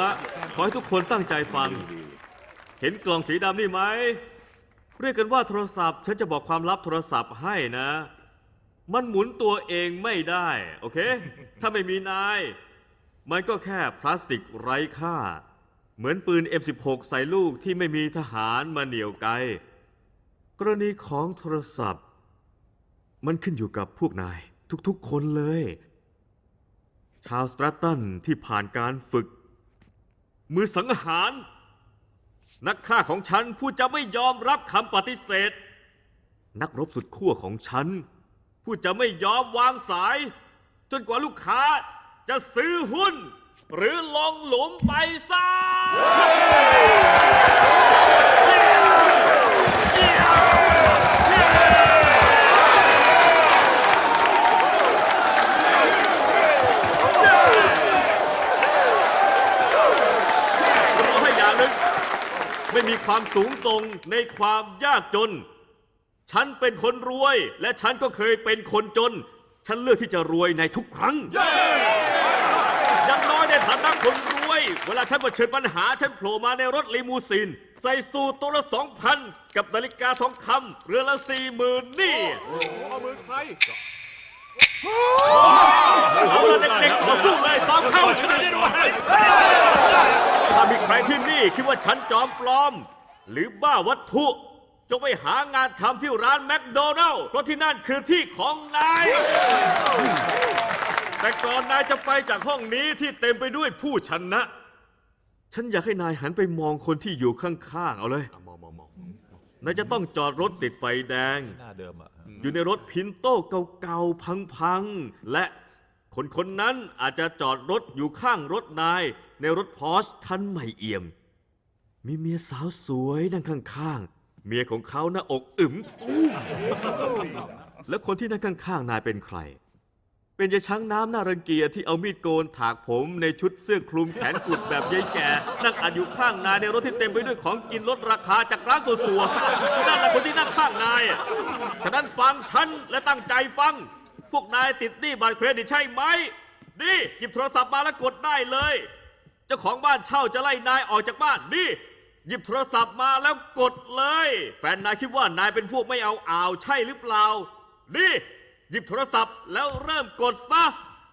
ละขอให้ทุกคนตั้งใจฟัง เห็นกล่องสีดำนี่ไหม เรียกกันว่าโทรศัพท์ ฉันจะบอกความลับโทรศัพท์ให้นะ มันหมุนตัวเองไม่ได้ โอเค ถ้าไม่มีนาย มันก็แค่พลาสติกไร้ค่า เหมือนปืน M16 ใส่ลูกที่ไม่มีทหารมาเหนี่ยวไกกรณีของโทรศัพท์ มันขึ้นอยู่กับพวกนาย ทุกๆคนเลย ชาวสตรัตตันที่ผ่านการฝึก มือสังหาร นักฆ่าของฉันผู้จะไม่ยอมรับคำปฏิเสธ นักรบสุดขั้วของฉัน ผู้จะไม่ยอมวางสาย จนกว่าลูกค้าจะซื้อหุ้น หรือลงหลุมไปซะ ไม่มีความสูงส่งในความยากจน ฉันเป็นคนรวย และฉันก็เคยเป็นคนจน ฉันเลือกที่จะรวยในทุกครั้งอย่างน้อยในฐานะคนรวย เวลาฉันเผชิญปัญหา ฉันโผล่มาในรถลิมูซีนใส่สูทตัวละสองพันกับนาฬิกาทองคำเรือนละสี่หมื่นนี่เอามือใครเอาละเด็กๆต่อสู้เลยซ้อมเข้าชนะได้ด้วย ถ้ามีใครที่นี่คิดว่าฉันจอมปลอม หรือบ้าวัตถุ จงไปหางานทำที่ร้านแมคโดนัลล์เพราะที่นั่นคือที่ของนาย แต่ก่อนนายจะไปจากห้องนี้ที่เต็มไปด้วยผู้ชนะ ฉันอยากให้นายหันไปมองคนที่อยู่ข้างๆ เอาเลย มองมองมองนายจะต้องจอดรถติดไฟแดง หน้าเดิมอะอยู่ในรถพินโต้เก่าๆ พังๆ และคนคนนั้นอาจจะจอดรถอยู่ข้างรถนาย ในรถพอร์ชคันใหม่เอี่ยม มีเมียสาวสวยนั่งข้างๆ เมียของเขาหน้าอกอึมตุ้มแล้วคนที่นั่งข้างๆนายเป็นใคร เป็นยายช้างน้ำน่ารังเกียจที่เอามีดโกนถากผมในชุดเสื้อคลุมแขนกุดแบบยายแก่ นั่งอัดอยู่ข้างนายในรถที่เต็มไปด้วยของกินลดราคาจากร้านสัวๆนั่นแหละคนที่นั่งข้างนายอะฉะนั้นฟังฉันและตั้งใจฟัง พวกนายติดหนี้บัตรเครดิตใช่ไหมนี่หยิบโทรศัพท์มาแล้วกดได้เลย เจ้าของบ้านเช่าจะไล่นายออกจากบ้านนี่ หยิบโทรศัพท์มาแล้วกดเลย แฟนนายคิดว่านายเป็นพวกไม่เอาอ่าวใช่หรือเปล่า นี่ หยิบโทรศัพท์แล้วเริ่มกดซะ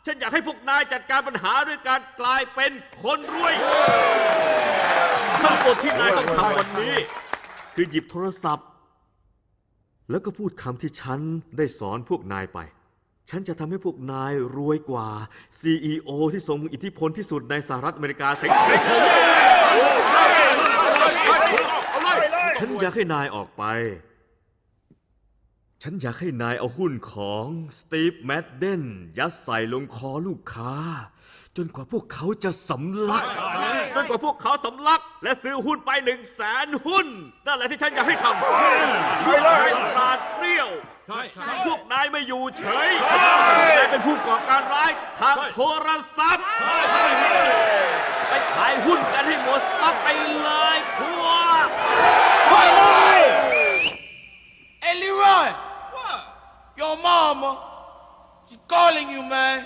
ฉันอยากให้พวกนายจัดการปัญหาด้วยการกลายเป็นคนรวยทั้งหมดที่นายต้องทำวันนี้ คือหยิบโทรศัพท์ แล้วก็พูดคำที่ฉันได้สอนพวกนายไป ฉันจะทำให้พวกนายรวยกว่า CEO ที่ทรงอิทธิพลที่สุดในสหรัฐอเมริกาเซ็งฉันอยากให้นายออกไป ฉันอยากให้นายเอาหุ้นของสตีฟแมดเดนยัดใส่ลงคอลูกค้า จนกว่าพวกเขาจะสำลัก จนกว่าพวกเขาสำลัก และซื้อหุ้นไปหนึ่งแสนหุ้น นั่นแหละที่ฉันอยากให้ทำ ไม่อยู่เฉยกลายเป็นผู้ก่อการร้ายทางโทรศัพท์ ไปขายหุ้นกันให้หมดสต็อกไปเลยพวกไปเลยเอลิรอน your mom she calling you man